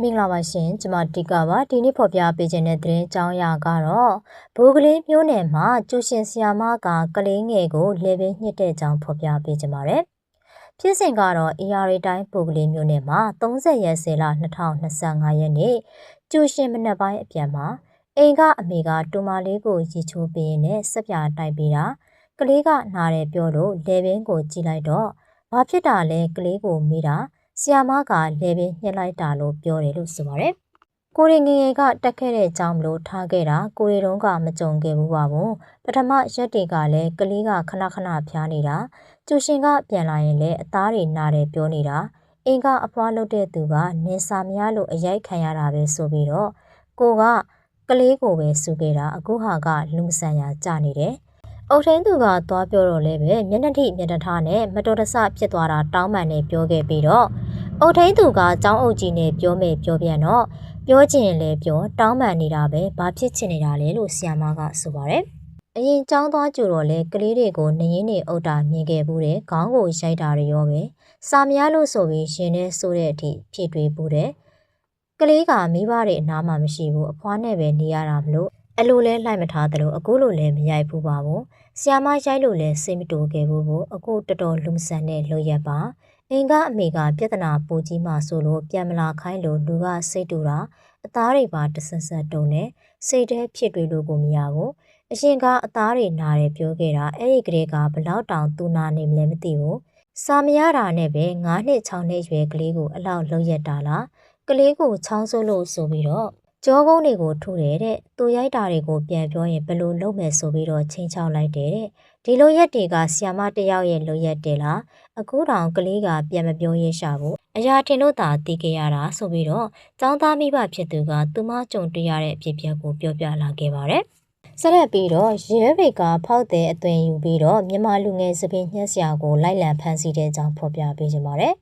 မင်္ဂလာပါရှင်ကျွန်မတီကာပါဒီနေ့ဖော်ပြပေးခြင်းတဲ့သတင်းအကြောင်းအရာကတော့ဘိုးကလေးမျိုးနယ်မှာကျူရှင်ဆီယာမကကလေးငယ်ကိုလေပင်ညှစ်တဲ့အကြောင်းဖော်ပြပေးခြင်းပါတယ်ဖြစ်စဉ်ကတော့ AR တိုင်းဘိုးကလေးမျိုးနယ်မှာ30ရက်စေလ2025ရက်နေ့ကျူရှင်မနက်ပိုင်းအပြန်မှာအိမ်ကအမေကတူမလေးကိုရီချိုးပေးရင်းနဲ့စက်ပြတိုက်ပေးတာကလေးကနားတယ်ပြောလို့လေပင်ကိုကြည့်လိုက်တော့ဘာဖြစ်တာလဲကလေးကိုမိတာ ဆီယာမကလေပင်ညှစ်လိုက်တာလို့ပြောတယ်လို့ဆိုပါတယ်။ကိုရင်ငငယ်ကတက်ခဲ့တဲ့အကြောင်းမလို့ထားခဲ့တာကိုရီတုံးကမကြုံခဲ့ဘူးပါဘူး။ပထမရက်တွေကလည်းကလေးကခဏခဏဖျားနေတာကျူရှင်ကပြန်လာရင်လည်းအသားတွေနာတယ်ပြောနေတာအင်ကအဖွားလုပ်တဲ့သူကနေစာမရလို့အရိုက်ခံရတာပဲဆိုပြီးတော့ကိုကကလေးကိုပဲစုခဲ့တာအခုဟာကလူမဆန်ရကြနေတယ်။အုတ်ထင်းသူကသွားပြောတော့လဲပဲမျက်နှာထိမျက်နှာထားနဲ့မတော်တဆဖြစ်သွားတာတောင်းပန်နေပြောခဲ့ပြီးတော့ အုတ်ထင်းသူကចောင်းအုပ်ကြီးနဲ့ပြောမယ်ပြောပြန်တော့ပြောချင်ရင်လည်းပြောတောင်းပန်နေတာပဲဘာဖြစ်ချင်နေတာလဲလို့ဆီယာမကဆိုပါတယ်အရင်ចောင်းသွားကြတော့လေကလေးတွေကိုနရင်းနေအုပ်တာမြင်ခဲ့ဘူးတဲ့ခေါင်းကိုရိုက်တာတွေရောပဲစာမရလို့ဆိုပြီးရှင်နဲ့ဆိုတဲ့အထိဖြစ်တွေဘူးတဲ့ကလေးကမိဘတွေအနားမှာမရှိဘူးအဖွားနဲ့ပဲနေရတာမလို့အလိုလဲလိုက်မထားသလိုအခုလိုလဲမရိုက်ဘူးပါဘူးဆီယာမရိုက်လို့လဲစိတ်မတူခဲ့ဘူးဘူးအခုတော်တော်လုံဆန်တဲ့လို့ရက်ပါ အင်ကအမေကပြဿနာပူကြီးမှဆိုလို့ပြန်မလာခိုင်းလို့လူကစိတ်တူတာအသားတွေပါတဆဆတုံနေစိတ်ထဲဖြစ်တွေလို့ကိုမရဘူးအရှင်ကအသားတွေနာတယ်ပြောခဲ့တာအဲ့ဒီကလေးကဘလောက်တောင်သူနာနေမလဲမသိဘူးစာမရတာနဲ့ပဲ9နှစ်6နှစ်ရွယ်ကလေးကိုအလောက်လုံးရက်တာလားကလေးကိုချောင်းစိုးလို့ဆိုပြီးတော့ကြောကုန်းတွေကိုထုတယ်တဲ့သူရိုက်တာတွေကိုပြန်ပြောရင်ဘယ်လိုလုပ်မယ်ဆိုပြီးတော့ချင်းချောက်လိုက်တယ်တဲ့ ဒီလိုရက်တွေကဆီယာမတယောက်ရဲ့လိုရက်တယ်လားအခုတောင်ကလေးကပြန်မပြောရရှာဘူးအရာထင်လို့သာတီးခဲ့ရတာဆိုပြီးတော့ចောင်းသားမိဘဖြစ်သူကသူမကြုံတွေ့ရတဲ့အဖြစ်အပျက်ကိုပြောပြလာခဲ့ပါတယ်ဆက်လက်ပြီးတော့ရဲဘေကဖောက်တဲ့အသွင်ယူပြီးတော့မြန်မာလူငယ်စပင်းညှက်စရာကိုလိုက်လံဖမ်းဆီးတဲ့အကြောင်းဖော်ပြပေးခြင်းပါတယ်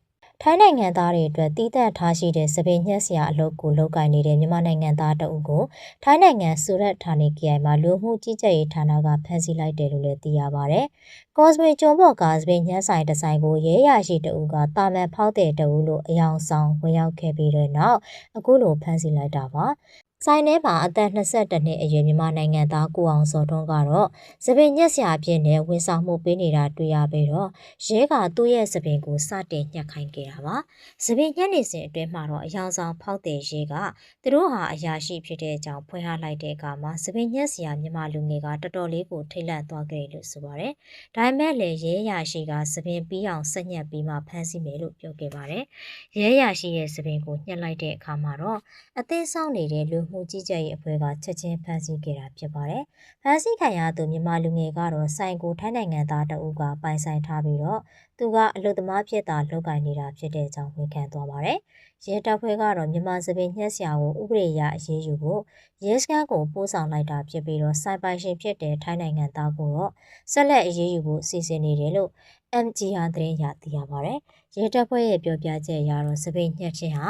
ထိုင်းနိုင်ငံသားတွေအတွက်တည်တံ့ထားရှိတဲ့စပင်းညှက်စရာအလုပ်ကိုလုပ်ကိုင်နေတဲ့မြန်မာနိုင်ငံသားတအုပ်ကိုထိုင်းနိုင်ငံဆူရက်ဌာနေ KI မှာလူမှုကြီးကြပ်ရေးဌာနကဖမ်းဆီးလိုက်တယ်လို့လည်းသိရပါဗျ။ကော့စမီကျွန်းပေါ်ကစပင်းညှက်ဆိုင်တဆိုင်ကိုရဲရရှိတအုပ်ကတာမန်ဖောက်တဲ့တအုပ်လို့အယောင်ဆောင်ဝင်ရောက်ခဲ့ပြီးတဲ့နောက်အခုလိုဖမ်းဆီးလိုက်တာပါ ဆိုင်ထဲမှာအသက်22နှစ်အရွယ်မြန်မာနိုင်ငံသားကိုအောင်စောထွန်းကတော့စပင်ညက်ဆရာအဖြစ်နဲ့ဝန်ဆောင်မှုပေးနေတာတွေ့ရပြီးတော့ရဲကသူ့ရဲ့စပင်ကိုစတင်ညှက်ခိုင်းခဲ့တာပါစပင်ညက်နေစဉ်အတွင်းမှာတော့အယောင်ဆောင်ဖောက်တဲ့ရဲကသူတို့ဟာအရာရှိဖြစ်တဲ့အကြောင်းဖွင့်ဟလိုက်တဲ့အခါမှာစပင်ညက်ဆရာမြန်မာလူငယ်ကတော်တော်လေးကိုထိတ်လန့်သွားခဲ့လို့ဆိုပါတယ်ဒါပေမဲ့လည်းရဲရရှိကစပင်ပြီးအောင်ဆက်ညက်ပြီးမှဖမ်းဆီးမယ်လို့ပြောခဲ့ပါတယ်ရဲရရှိရဲ့စပင်ကိုညှက်လိုက်တဲ့အခါမှာတော့အသေးဆောင်နေတဲ့လူမှုကြီးကြပ်ရေးအဖွဲ့ကချက်ချင်းဖမ်းဆီးခဲ့တာဖြစ်ပါတယ်။ဖမ်းဆီးခံရသူမြန်မာလူငယ်ကတော့ဆိုင်ကိုထိုင်းနိုင်ငံသားတအုပ်ကပိုင်ဆိုင်ထားပြီးတော့သူကအလုသမားဖြစ်တာလုပ်ကင်နေတာဖြစ်တဲ့အကြောင်းဝန်ခံသွားပါတယ်။ရဲတပ်ဖွဲ့ကတော့မြန်မာစပင်ညှက်ဆရာကိုဥပဒေအရအရေးယူဖို့ရဲစခန်းကိုပို့ဆောင်လိုက်တာဖြစ်ပြီးတော့စိုက်ပိုင်ရှင်ဖြစ်တဲ့ထိုင်းနိုင်ငံသားကိုတော့ဆက်လက်အရေးယူဖို့စီစဉ်နေတယ်လို့ MGR သတင်းရသိရပါတယ်။ရဲတပ်ဖွဲ့ရဲ့ပြောပြချက်အရတော့စပင်ညှက်ခြင်းဟာ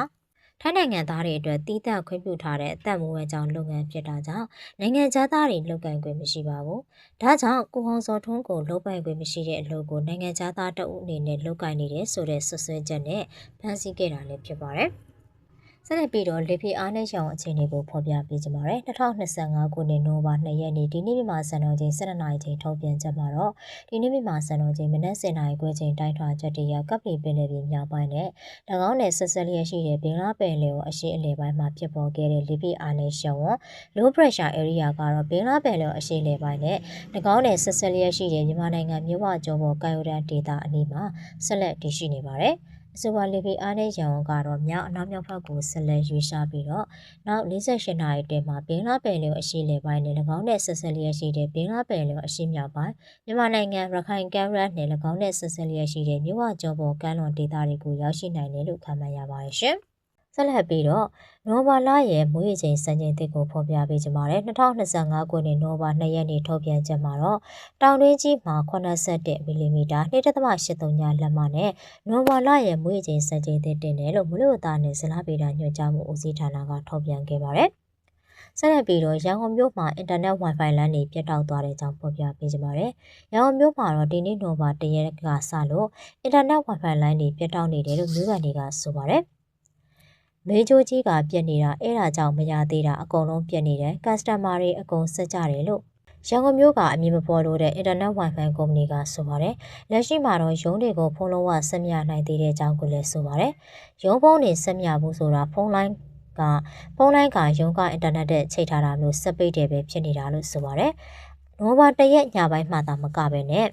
ထိုင်းနိုင်ငံသားတွေအတွက်တီးသန့်ခွင့်ပြုထားတဲ့အသက်မွေးဝမ်းကြောင်းလုပ်ငန်းဖြစ်တာကြောင့်နိုင်ငံခြားသားတွေလုပ်ကိုင်ခွင့်မရှိပါဘူး။ဒါကြောင့်ကိုဟောင်စောထွန်းကိုလုပ်ပိုင်ခွင့်မရှိတဲ့အလုပ်ကိုနိုင်ငံခြားသားတအုပ်အနေနဲ့လုပ်ကိုင်နေတယ်ဆိုတဲ့ဆွဆွဲချက်နဲ့ဖမ်းဆီးခဲ့တာလည်းဖြစ်ပါတယ်။ ဆက်လက်ပြီးတော့လေဖေအားနဲ့ရောင်အခြေအနေကိုဖော်ပြပေးကြပါမယ်2025ခုနှစ်နိုဝင်ဘာ2ရက်နေ့ဒီနေ့မြန်မာစံတော်ချိန်7:00နာရီချိန်ထုတ်ပြန်ချက်မှာတော့ဒီနေ့မြန်မာစံတော်ချိန်မနက်7:00နာရီခွဲချိန်တိုင်းထွာချက်တရကပ်ပလီပင်လယ်ပြင်မြောက်ပိုင်းနဲ့၎င်းနယ်ဆက်ဆက်လျက်ရှိတဲ့ဘင်္ဂလားပင်လယ်ကိုအရှိအလယ်ပိုင်းမှာဖြစ်ပေါ်ခဲ့တဲ့လေဖေအားနဲ့ရောင် low pressure area ကတော့ဘင်္ဂလားပင်လယ်အရှိအလယ်ပိုင်းနဲ့၎င်းနယ်ဆက်ဆက်လျက်ရှိတဲ့မြန်မာနိုင်ငံမြို့ဝကျော်ပေါ်ကာယိုဒန်ဒေသအနီးမှာဆက်လက်တည်ရှိနေပါတယ်။ အဆိုပါလေဗီအားနဲ့ရန်ကုန်ကတော့မြောက်အနောက်မြောက်ဘက်ကိုဆက်လက်ရွေးရှားပြီးတော့နောက်48နာရီတည်းမှာဘင်္ဂလားပင်လယ်အရှေ့လေပိုင်းနဲ့၎င်းနဲ့ဆက်ဆက်လျက်ရှိတဲ့ဘင်္ဂလားပင်လယ်အရှေ့မြောက်ပိုင်းမြန်မာနိုင်ငံရခိုင်ကမ်းရိုးနဲ့၎င်းနဲ့ဆက်ဆက်လျက်ရှိတဲ့မြို့ဝကျော်ပေါ်ကမ်းလွန်ဒေသတွေကိုရောက်ရှိနိုင်တယ်လို့ခန့်မှန်းရပါတယ်ရှင်။ ဆက်လက်ပြီးတော့နိုဘာလရဲ့မွေးချိန်စံချိန်တစ်ကိုဖော်ပြပေးကြပါတယ်2025ခုနှစ်နိုဘာ2ရက်နေ့ထုတ်ပြန်ချက်မှာတော့တောင်တွင်းကြီးမှာ81မီလီမီတာ2.83ညလက်မနဲ့နိုဘာလရဲ့မွေးချိန်စံချိန်တစ်တင်တယ်လို့မလို့သားနဲ့ဇလားပေတာညွှန်ကြားမှုဦးစီးဌာနကထုတ်ပြန်ခဲ့ပါတယ်ဆက်လက်ပြီးတော့ရန်ကုန်မြို့မှာအင်တာနက် Wi-Fi လမ်းတွေပြတ်တောက်သွားတဲ့အကြောင်းဖော်ပြပေးကြပါမယ်။ရန်ကုန်မြို့မှာတော့ဒီနေ့နိုဘာတရက်ကစလို့အင်တာနက် Wi-Fi လမ်းတွေပြတ်တောက်နေတယ်လို့မြို့ကန်တွေကဆိုပါတယ်။ မေးချိုးကြီးကပြက်နေတာအဲ့ဒါကြောင့်မရသေးတာအကုန်လုံးပြက်နေတယ်ကစတမာတွေအကုန်စက်ကြတယ်လို့ရန်ကုန်မြို့ကအမည်မဖော်လို့တဲ့ Internet Wi-Fi ကုမ္ပဏီကဆိုပါတယ်။လက်ရှိမှာတော့ရုံးတွေကိုဖုန်းလုံးဝဆက်မြနိုင်သေးတဲ့အကြောင်းကိုလည်းဆိုပါတယ်။ရုံးဖုန်းတွေဆက်မြဖို့ဆိုတာဖုန်းလိုင်းကဖုန်းလိုင်းကရုံးကအင်တာနက်နဲ့ချိန်ထားတာလို့စက်ပိတ်တယ်ပဲဖြစ်နေတာလို့ဆိုပါတယ်။နိုဘာတရက်ညပိုင်းမှသာမကပဲနဲ့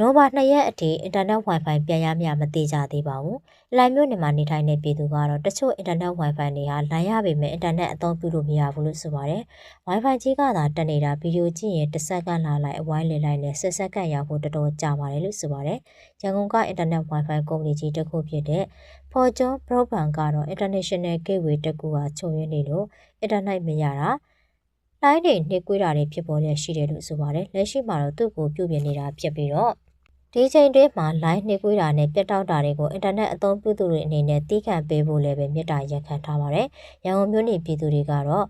နိုဘာ2ရက်အထိအင်တာနက် Wi-Fi ပြန်ရမြမသိကြသေးပါဘူး။လိုင်မြို့နယ်မှာနေထိုင်တဲ့ပြည်သူကတော့တချို့အင်တာနက် Wi-Fi တွေဟာလိုင်းရပေမဲ့အင်တာနက်အသုံးပြုလို့မရဘူးလို့ဆိုပါတယ်။ Wi-Fi ကြီးကသာတက်နေတာဗီဒီယိုကြည့်ရင်တစ်စက္ကန့်လာလိုက်အဝိုင်းလေလိုက်နဲ့ဆက်စက္ကန့်ရောက်ဖို့တော်တော်ကြာပါတယ်လို့ဆိုပါတယ်။ရန်ကုန်ကအင်တာနက် Wi-Fi ကုမ္ပဏီကြီးတစ်ခုဖြစ်တဲ့ Fortune Broadband ကတော့ International Gateway တစ်ခုဟာချုပ်ရင်းနေလို့အင်တာနက်မရတာလိုင်းတွေနှိကွေးတာတွေဖြစ်ပေါ်ရရှိတယ်လို့ဆိုပါတယ်။လက်ရှိမှာတော့သူ့ကိုပြုပြင်နေတာဖြစ်ပြီးတော့ ဒီချိန်တွင်းမှာ line နှိကွေးတာနဲ့ပြတ်တောက်တာတွေကိုအင်တာနက်အသုံးပြုသူတွေအနေနဲ့တီးခံပေးဖို့လည်းပဲမြစ်တာရက်ခံထားပါတယ်။ရန်ကုန်မြို့နေပြည်သူတွေကတော့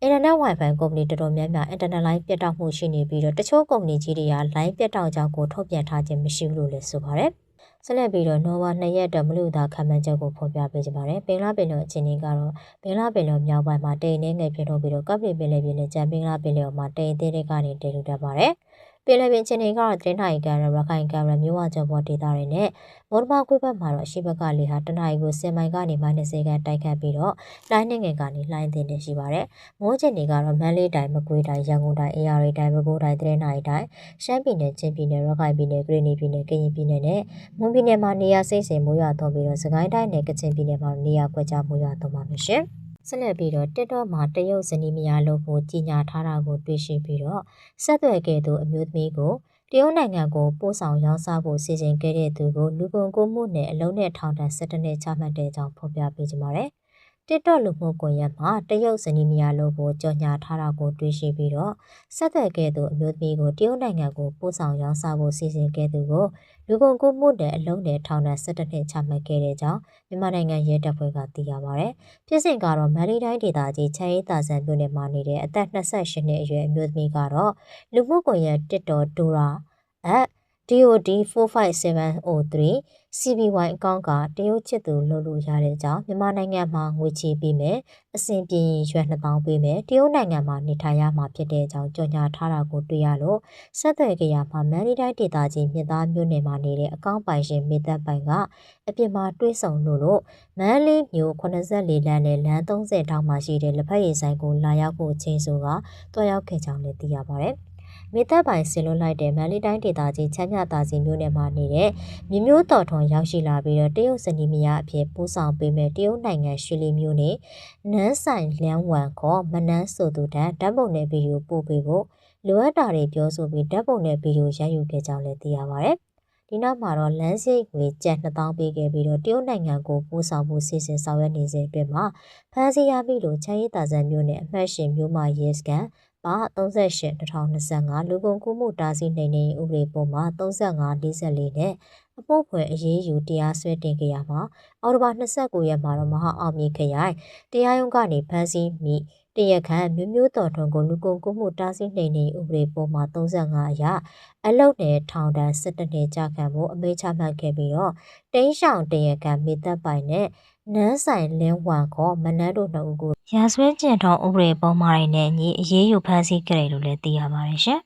အင်တာနက် Wi-Fi ကုမ္ပဏီတော်တော်များများအင်တာနက်လိုင်းပြတ်တောက်မှုရှိနေပြီးတော့တချို့ကုမ္ပဏီကြီးတွေကလိုင်းပြတ်တောက်ကြောင်းကိုထုတ်ပြန်ထားခြင်းမရှိဘူးလို့လည်းဆိုပါတယ်။ဆက်လက်ပြီးတော့နိုဝါ2ရက်အတွက်မလူသာခံမှန်းချက်ကိုဖော်ပြပေးကြပါတယ်။ပင်လာပင်လောအခြေအနေကတော့ပင်လာပင်လောမြောက်ပိုင်းမှာတိမ်နေငယ်ပြထုတ်ပြီးတော့ကပ်ပလီပင်လေပြင်းနဲ့ကြံပင်လာပင်လောမှာတိမ်သေးတဲ့ကနေတည်ထူတတ်ပါတယ်။ ပင်လယ်ပင်ချင်းတွေကတော့တင်းထိုင်ကံရရခိုင်ကံရမြို့ဝကျော်ပေါ်ဒေသတွေနဲ့မော်ဒမာကွေးဘက်မှာတော့အရှိဘက်ကလေဟာတနင်္လာရီကို10မိုင်ကနေမိုင်20ခန့်တိုက်ခတ်ပြီးတော့လိုင်းနေငယ်ကနေလှိုင်းတင်နေရှိပါတယ်။မိုးချင်းတွေကတော့မန်းလေးတိုင်းမကွေးတိုင်းရန်ကုန်တိုင်းအေရရီတိုင်းပဲခူးတိုင်းတရင်နိုင်တိုင်းရှမ်းပြည်နယ်ချင်းပြည်နယ်ရခိုင်ပြည်နယ်ဂရီနီပြည်နယ်ကရင်ပြည်နယ်နဲ့မွန်ပြည်နယ်မှာနေရာစိမ့်စင်မိုးရွာသွန်းပြီးတော့စကိုင်းတိုင်းနဲ့ကချင်ပြည်နယ်မှာနေရာကွက်ကြားမိုးရွာသွန်းပါမယ်ရှင်။ ဆက်လက်ပြီးတော့ TikTok မှာတရုတ်ဇနီးမယားလို့ကိုကြီးညာထားတာကိုတွေ့ရှိပြီးတော့ဆက်သွယ်ခဲ့သူအမျိုးသမီးကိုတရုတ်နိုင်ငံကိုပို့ဆောင်ရောင်းစားဖို့စီစဉ်ခဲ့တဲ့သူကိုလူကုန်ကူးမှုနဲ့အလုံးနဲ့ထောင်ဒဏ်17နှစ်ချမှတ်တဲ့အကြောင်းဖော်ပြပေးကြပါမယ်။ TikTok လူမှုကွန်ရက်မှာတရုတ်ဇနီးမယားလို့ကိုကြော်ညာထားတာကိုတွေ့ရှိပြီးတော့ဆက်သွယ်ခဲ့သူအမျိုးသမီးကိုတရုတ်နိုင်ငံကိုပို့ဆောင်ရောင်းစားဖို့စီစဉ်ခဲ့သူကိုလူကုန်ကူးမှုနဲ့အလုံးနဲ့ထောင်ဒဏ်17နှစ်ချမှတ်ခဲ့တဲ့ကြောင်းမြန်မာနိုင်ငံရဲတပ်ဖွဲ့ကသိရပါဗျ။ဖြစ်စဉ်ကတော့မန္တလေးတိုင်းဒေသကြီးချမ်းရေးတာဆန်မြို့နယ်မှာနေတဲ့အသက်28နှစ်အရွယ်အမျိုးသမီးကတော့လူမှုကွန်ရက် TikTok ဒိုရာအ DOD 45703 CBY အကောင့်ကတရုတ်ချစ်သူလုပ်လို့ရတဲ့အကြောင်းမြန်မာနိုင်ငံမှာငွေချေပေးမယ်အဆင်ပြေရင်ရွှေ2000ပေးမယ်တရုတ်နိုင်ငံမှာနေထိုင်ရမှာဖြစ်တဲ့အကြောင်းကြေညာထားတာကိုတွေ့ရလို့ဆက်သွယ်ကြရမှာမန်နီတိုင်းဒေသကြီးမြစ်သားမြို့နယ်မှာနေတဲ့အကောင့်ပိုင်ရှင်မိသက်ပိုင်ကအပြစ်မှာတွေးဆောင်လို့လို့မန်လေးမြို့84လမ်းနဲ့လမ်း30တောင်မှာရှိတဲ့လက်ဖက်ရည်ဆိုင်ကိုလာရောက်ဖို့အချိန်ဆိုကတွားရောက်ခဲ့ကြောင်းလည်းသိရပါတယ်။ မေသက်ပိုင်ဆင်လွတ်လိုက်တဲ့မန္တလေးတိုင်းဒေသကြီးချမ်းမြသာစီမြို့နယ်မှာနေတဲ့မြမျိုးတော်ထွန်ရောက်ရှိလာပြီးတော့တရုတ်စနီမယာအဖြစ်ပို့ဆောင်ပေးမဲ့တရုတ်နိုင်ငံရွှေလီမြို့နယ်နန်းဆိုင်လန်းဝမ်ခေါ်မနန်းဆိုသူတန်းဓာတ်ပုံနဲ့ဗီဒီယိုပို့ပေးဖို့လိုအပ်တာတွေပြောဆိုပြီးဓာတ်ပုံနဲ့ဗီဒီယိုရိုက်ယူခဲ့ကြောင်းလည်းသိရပါဗျ။ဒီနောက်မှာတော့လမ်းစိတ်ငွေကျပ်2000ပေးခဲ့ပြီးတော့တရုတ်နိုင်ငံကိုပို့ဆောင်မှုစီစဉ်ဆောင်ရွက်နေစဉ်အတွင်းမှာဖမ်းဆီးရမိလို့ချမ်းရည်တာဇန်မျိုးနဲ့အမှတ်ရှင်မျိုးမရဲစကန် ပါ38 2025လူကုန်ကူးမှုတားဆီးနှိမ်နင်းဥပဒေပုံမှာ35 44နဲ့အဖို့ဖွယ်အရေးယူတရားစွဲတင်ခဲ့ရမှာအော်တိုဘာ29ရက်မှာတော့မဟာအောင်မြေခရိုင်တရားရုံးကနေဖမ်းဆီးမိ တရက်ခန့်မျိုးမျိုးတော်ထွန်းကိုလူကုန်ကူးမှုတားဆီးနှိမ်နင်းဥပဒေပုံမှာ35အရအလုတ်နဲ့ထောင်ဒဏ်17နှစ်ကြာခံဖို့အမိန့်ချမှတ်ခဲ့ပြီးတော့တင်းရှောင်တရက်ခန့်မိသက်ပိုင်နဲ့နန်းဆိုင်လင်းဝမ်ခေါ်မနန်းတို့နှစ်ဦးကိုရာဆွဲကျင်ထောင်ဥပဒေပုံမှားတွေနဲ့ညီအရေးယူဖမ်းဆီးခဲ့တယ်လို့လည်းသိရပါတယ်ရှင်။